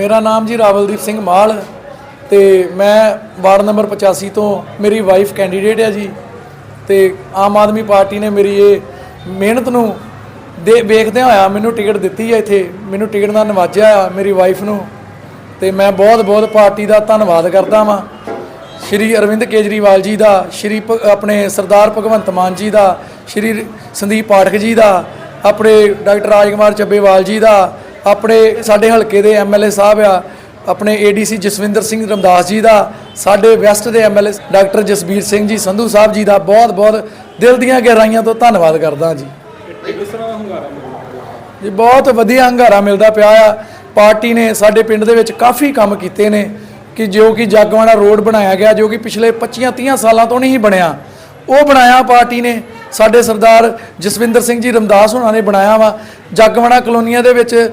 ਮੇਰਾ ਨਾਮ ਜੀ ਰਾਵਲਦੀਪ ਸਿੰਘ ਮਾਲ ਤੇ ਮੈਂ ਵਾਰਡ ਨੰਬਰ 85 ਤੋਂ ਮੇਰੀ ਵਾਈਫ ਕੈਂਡੀਡੇਟ ਹੈ ਜੀ ਤੇ ਆਮ ਆਦਮੀ ਪਾਰਟੀ ਨੇ ਮੇਰੀ ਇਹ ਮਿਹਨਤ ਨੂੰ ਦੇ ਵੇਖਦਿਆਂ ਹੋਇਆ ਮੈਨੂੰ ਟਿਕਟ ਦਿੱਤੀ ਹੈ ਇੱਥੇ, ਮੈਨੂੰ ਟਿਕਟ ਦਾ ਨਵਾਜਿਆ ਆ ਮੇਰੀ ਵਾਈਫ ਨੂੰ ਤੇ ਮੈਂ ਬਹੁਤ ਬਹੁਤ ਪਾਰਟੀ ਦਾ ਧੰਨਵਾਦ ਕਰਦਾ ਵਾਂ। ਸ਼੍ਰੀ ਅਰਵਿੰਦ ਕੇਜਰੀਵਾਲ ਜੀ ਦਾ, ਸ਼੍ਰੀ ਭ- ਆਪਣੇ ਸਰਦਾਰ ਭਗਵੰਤ ਮਾਨ ਜੀ ਦਾ, ਸ਼੍ਰੀ ਸੰਦੀਪ ਪਾਠਕ ਜੀ ਦਾ, ਆਪਣੇ ਡਾਕਟਰ ਰਾਜਕੁਮਾਰ ਚੱਬੇਵਾਲ ਜੀ ਦਾ ਆਪਣੇ ਸਾਡੇ ਹਲਕੇ ਦੇ ਐਮਐਲਏ ਸਾਹਿਬ ਆ, ਆਪਣੇ ਏਡੀਸੀ ਜਸਵਿੰਦਰ ਸਿੰਘ ਰਮਦਾਸ ਜੀ ਦਾ, ਸਾਡੇ ਵੈਸਟ ਦੇ ਐਮਐਲਏ ਡਾਕਟਰ ਜਸਬੀਰ ਸਿੰਘ ਜੀ, ਸੰਧੂ ਸਾਹਿਬ ਜੀ ਦਾ ਬਹੁਤ ਬਹੁਤ ਦਿਲ ਦੀਆਂ ਗਹਿਰਾਈਆਂ ਤੋਂ ਧੰਨਵਾਦ ਕਰਦਾ ਜੀ। ਜੀ, ਬਹੁਤ ਵਧੀਆ ਹੰਗਾਰਾ ਮਿਲਦਾ ਪਿਆ ਆ। ਪਾਰਟੀ ਨੇ ਸਾਡੇ ਪਿੰਡ ਦੇ ਵਿੱਚ ਕਾਫੀ ਕੰਮ ਕੀਤੇ ਨੇ ਕਿ ਜੋ ਕਿ ਜਗਵਾਣਾ ਰੋਡ ਬਣਾਇਆ ਗਿਆ, ਜੋ ਕਿ ਪਿਛਲੇ 25 30 ਸਾਲਾਂ ਤੋਂ ਨਹੀਂ ਬਣਿਆ। ਉਹ ਬਣਾਇਆ ਪਾਰਟੀ ਨੇ। ਸਾਡੇ ਸਰਦਾਰ ਜਸਵਿੰਦਰ ਸਿੰਘ ਜੀ ਰਮਦਾਸ ਹੋਣਾ ਨੇ ਬਣਾਇਆ ਵਾ। ਜਗਵਾਣਾ ਕਲੋਨੀਆਂ ਦੇ ਵਿੱਚ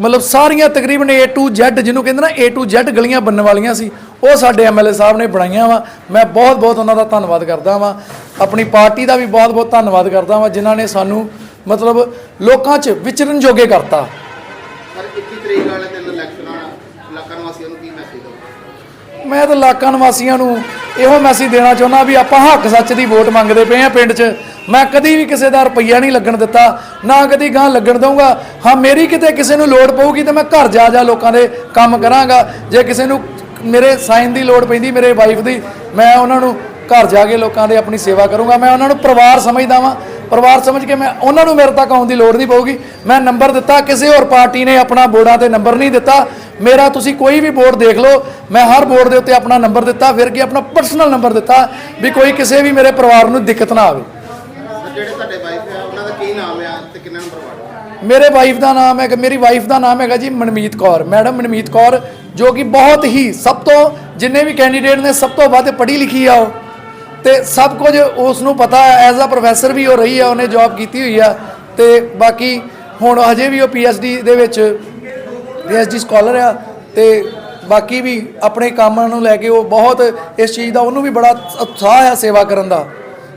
ਮਤਲਬ ਸਾਰੀਆਂ ਤਕਰੀਬਨ A to Z, ਜਿਹਨੂੰ ਕਹਿੰਦੇ ਨਾ A to Z ਗਲੀਆਂ ਬਣਨ ਵਾਲੀਆਂ ਸੀ, ਉਹ ਸਾਡੇ ਐਮਐਲਏ ਸਾਹਿਬ ਨੇ ਬਣਾਈਆਂ ਵਾ। ਮੈਂ ਬਹੁਤ ਬਹੁਤ ਉਹਨਾਂ ਦਾ ਧੰਨਵਾਦ ਕਰਦਾ ਵਾਂ। ਆਪਣੀ ਪਾਰਟੀ ਦਾ ਵੀ ਬਹੁਤ ਬਹੁਤ ਧੰਨਵਾਦ ਕਰਦਾ ਵਾਂ, ਜਿਨ੍ਹਾਂ ਨੇ ਸਾਨੂੰ ਮਤਲਬ ਲੋਕਾਂ 'ਚ ਵਿਚਰਨ ਜੋਗੇ ਕਰਤਾ। ਸਰ 21 ਤਰੀਕ ਵਾਲੇ ਦਿਨ ਇਲੈਕਸ਼ਨ ਆਣਾ ਇਲਾਕਾ ਨਿਵਾਸੀਆਂ ਨੂੰ ਕੀ ਮੈਸੇਜ ਦਿਓ ਮੈਂ ਤਾਂ ਇਲਾਕਾ ਨਿਵਾਸੀਆਂ ਨੂੰ ਇਹੋ ਮੈਸੇਜ ਦੇਣਾ ਚਾਹੁੰਦਾ ਵੀ ਆਪਾਂ ਹੱਕ ਸੱਚ ਦੀ ਵੋਟ ਮੰਗਦੇ ਪਏ ਆ ਪਿੰਡ 'ਚ। ਮੈਂ ਕਦੀ ਵੀ ਕਿਸੇ ਦਾ ਰੁਪਈਆ ਨਹੀਂ ਲੱਗਣ ਦਿੱਤਾ, ਨਾ ਕਦੀ ਗਾਂ ਲੱਗਣ ਦਊਂਗਾ। ਹਾਂ, ਮੇਰੀ ਕਿਤੇ ਕਿਸੇ ਨੂੰ ਲੋੜ ਪਊਗੀ ਤਾਂ ਮੈਂ ਘਰ ਜਾ ਜਾ ਲੋਕਾਂ ਦੇ ਕੰਮ ਕਰਾਂਗਾ। ਜੇ ਕਿਸੇ ਨੂੰ ਮੇਰੇ ਸਾਈਨ ਦੀ ਲੋੜ ਪੈਂਦੀ, ਮੇਰੇ ਵਾਈਫ ਦੀ, ਮੈਂ ਉਹਨਾਂ ਨੂੰ ਘਰ ਜਾ ਕੇ ਲੋਕਾਂ ਦੇ ਆਪਣੀ ਸੇਵਾ ਕਰੂੰਗਾ। ਮੈਂ ਉਹਨਾਂ ਨੂੰ ਪਰਿਵਾਰ ਸਮਝਦਾ ਵਾਂ। ਪਰਿਵਾਰ ਸਮਝ ਕੇ ਮੈਂ ਉਹਨਾਂ ਨੂੰ ਮੇਰੇ ਤੱਕ ਆਉਣ ਦੀ ਲੋੜ ਨਹੀਂ ਪਊਗੀ। ਮੈਂ ਨੰਬਰ ਦਿੱਤਾ ਕਿਸੇ ਹੋਰ ਪਾਰਟੀ ਨੇ ਆਪਣਾ ਬੋਰਡਾਂ ਤੇ ਨੰਬਰ ਨਹੀਂ ਦਿੱਤਾ। ਮੇਰਾ ਤੁਸੀਂ ਕੋਈ ਵੀ ਬੋਰਡ ਦੇਖ ਲਓ ਮੈਂ ਹਰ ਬੋਰਡ ਦੇ ਉੱਤੇ ਆਪਣਾ ਨੰਬਰ ਦਿੱਤਾ ਫਿਰ ਕੀ ਆਪਣਾ ਪਰਸਨਲ ਨੰਬਰ ਦਿੱਤਾ ਵੀ ਕੋਈ ਕਿਸੇ ਵੀ ਮੇਰੇ ਪਰਿਵਾਰ ਨੂੰ ਦਿੱਕਤ ਨਾ ਆਵੇ। ਸਰ ਜਿਹੜੇ ਤੁਹਾਡੇ ਵਾਈਫ ਆ ਉਹਨਾਂ ਦਾ ਕੀ ਨਾਮ ਆ ਤੇ ਕਿੰਨਾ ਨੰਬਰ ਵਾਰਡ ਮੇਰੇ ਵਾਈਫ ਦਾ ਨਾਮ ਹੈ ਮੇਰੀ ਵਾਈਫ ਦਾ ਨਾਮ ਹੈਗਾ ਜੀ ਮਨਮੀਤ ਕੌਰ। ਮੈਡਮ ਮਨਮੀਤ ਕੌਰ ਜੋ ਕਿ ਬਹੁਤ ਹੀ ਸਭ ਤੋਂ ਜਿੰਨੇ ਵੀ ਕੈਂਡੀਡੇਟ ਨੇ ਸਭ ਤੋਂ ਵੱਧ ਪੜ੍ਹੀ ਲਿਖੀ ਆ ਉਹ। ਤੇ ਸਭ ਕੁਝ ਉਸ ਨੂੰ ਪਤਾ ਹੈ ਐਜ਼ ਅ ਪ੍ਰੋਫੈਸਰ ਵੀ ਉਹ ਰਹੀ ਆ, ਉਹਨੇ ਜੌਬ ਕੀਤੀ ਹੋਈ ਆ, ਤੇ ਬਾਕੀ ਹੁਣ ਹਜੇ ਵੀ ਉਹ ਪੀਐਚਡੀ ਦੇ ਵਿੱਚ ਪੀਐਚਡੀ ਸਕਾਲਰ ਆ, ਤੇ ਬਾਕੀ ਵੀ ਆਪਣੇ ਕੰਮਾਂ ਨੂੰ ਲੈ ਕੇ ਉਹ ਬਹੁਤ ਇਸ ਚੀਜ਼ ਦਾ ਉਹਨੂੰ ਵੀ ਬੜਾ ਉਤਸ਼ਾਹ ਹੈ ਸੇਵਾ ਕਰਨ ਦਾ,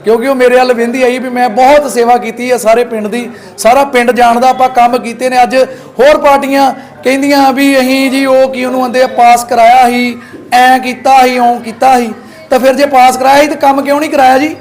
ਕਿਉਂਕਿ ਉਹ ਮੇਰੇ ਵੱਲ ਵਿੰਦੀ ਆਈ ਵੀ ਮੈਂ ਬਹੁਤ ਸੇਵਾ ਕੀਤੀ ਹੈ ਸਾਰੇ ਪਿੰਡ ਦੀ, ਸਾਰਾ ਪਿੰਡ ਜਾਣਦਾ, ਆਪਾਂ ਕੰਮ ਕੀਤੇ ਨੇ, ਅੱਜ ਹੋਰ ਪਾਰਟੀਆਂ ਕਹਿੰਦੀਆਂ ਵੀ ਅਸੀਂ ਜੀ ਉਹ ਕੀ ਉਹਨੂੰ ਆਂਦੇ ਆ ਪਾਸ ਕਰਾਇਆ ਸੀ, ਐ ਕੀਤਾ ਸੀ ਓਂ ਕੀਤਾ ਸੀ ਤਾਂ ਫਿਰ ਜੇ ਪਾਸ ਕਰਾਇਆ ਸੀ ਤਾਂ ਕੰਮ ਕਿਉਂ ਨਹੀਂ ਕਰਾਇਆ ਜੀ?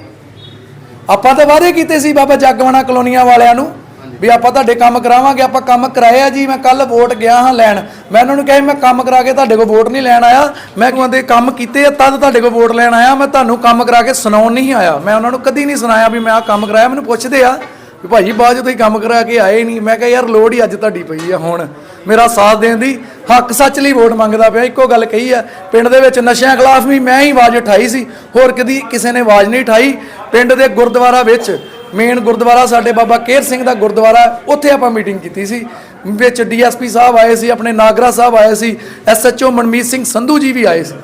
ਆਪਾਂ ਤਾਂ ਵਾਅਦੇ ਕੀਤੇ ਸੀ ਬਾਬਾ ਜਗਵਾਣਾ ਕਲੋਨੀਆਂ ਵਾਲਿਆਂ ਨੂੰ ਵੀ ਆਪਾਂ ਤੁਹਾਡੇ ਕੰਮ ਕਰਾਵਾਂਗੇ, ਆਪਾਂ ਕੰਮ ਕਰਾਇਆ ਜੀ, ਮੈਂ ਕੱਲ ਵੋਟ ਗਿਆ ਹਾਂ ਲੈਣ। ਮੈਂ ਉਹਨਾਂ ਨੂੰ ਕਿਹਾ ਮੈਂ ਕੰਮ ਕਰਾ ਕੇ ਤੁਹਾਡੇ ਕੋਲ ਵੋਟ ਨਹੀਂ ਲੈਣ ਆਇਆ। ਮੈਂ ਕਹਿੰਦੇ ਕੰਮ ਕੀਤੇ ਆ, ਤਦ ਤੁਹਾਡੇ ਕੋਲ ਵੋਟ ਲੈਣ ਆਇਆ। ਮੈਂ ਤੁਹਾਨੂੰ ਕੰਮ ਕਰਾ ਕੇ ਸੁਣਾਉਣ ਨਹੀਂ ਆਇਆ। ਮੈਂ ਉਹਨਾਂ ਨੂੰ ਕਦੀ ਨਹੀਂ ਸੁਣਾਇਆ ਵੀ ਮੈਂ ਆਹ ਕੰਮ ਕਰਾਇਆ, ਮੈਨੂੰ ਪੁੱਛਦੇ ਆ ਵੀ ਭਾਜੀ ਬਾਅਦ 'ਚ ਤੁਸੀਂ ਕੰਮ ਕਰਾ ਕੇ ਆਏ ਨਹੀਂ। ਮੈਂ ਕਿਹਾ, ਯਾਰ, ਲੋੜ ਹੀ ਅੱਜ ਤੁਹਾਡੀ ਪਈ ਆ ਹੁਣ। ਮੇਰਾ ਸਾਥ ਦੇਣ ਦੀ ਹੱਕ ਸੱਚ ਲਈ ਵੋਟ ਮੰਗਦਾ ਪਿਆ, ਇੱਕੋ ਗੱਲ ਕਹੀ ਆ, ਪਿੰਡ ਦੇ ਵਿੱਚ ਨਸ਼ਿਆਂ ਖਿਲਾਫ ਵੀ ਮੈਂ ਹੀ ਆਵਾਜ਼ ਉਠਾਈ ਸੀ, ਹੋਰ ਕਦੀ ਕਿਸੇ ਨੇ ਆਵਾਜ਼ ਨਹੀਂ ਉਠਾਈ। ਪਿੰਡ ਦੇ ਗੁਰਦੁਆਰਾ ਵਿੱਚ ਮੇਨ ਗੁਰਦੁਆਰਾ ਸਾਡੇ ਬਾਬਾ ਕੇਰ ਸਿੰਘ ਦਾ ਗੁਰਦੁਆਰਾ, ਉੱਥੇ ਆਪਾਂ ਮੀਟਿੰਗ ਕੀਤੀ ਸੀ। ਵਿੱਚ ਡੀਐਸਪੀ ਸਾਹਿਬ ਆਏ ਸੀ, ਆਪਣੇ ਨਾਗਰਾ ਸਾਹਿਬ ਆਏ ਸੀ, ਐਸਐਚਓ ਮਨਮੀਤ ਸਿੰਘ ਸੰਧੂ ਜੀ ਵੀ ਆਏ ਸੀ।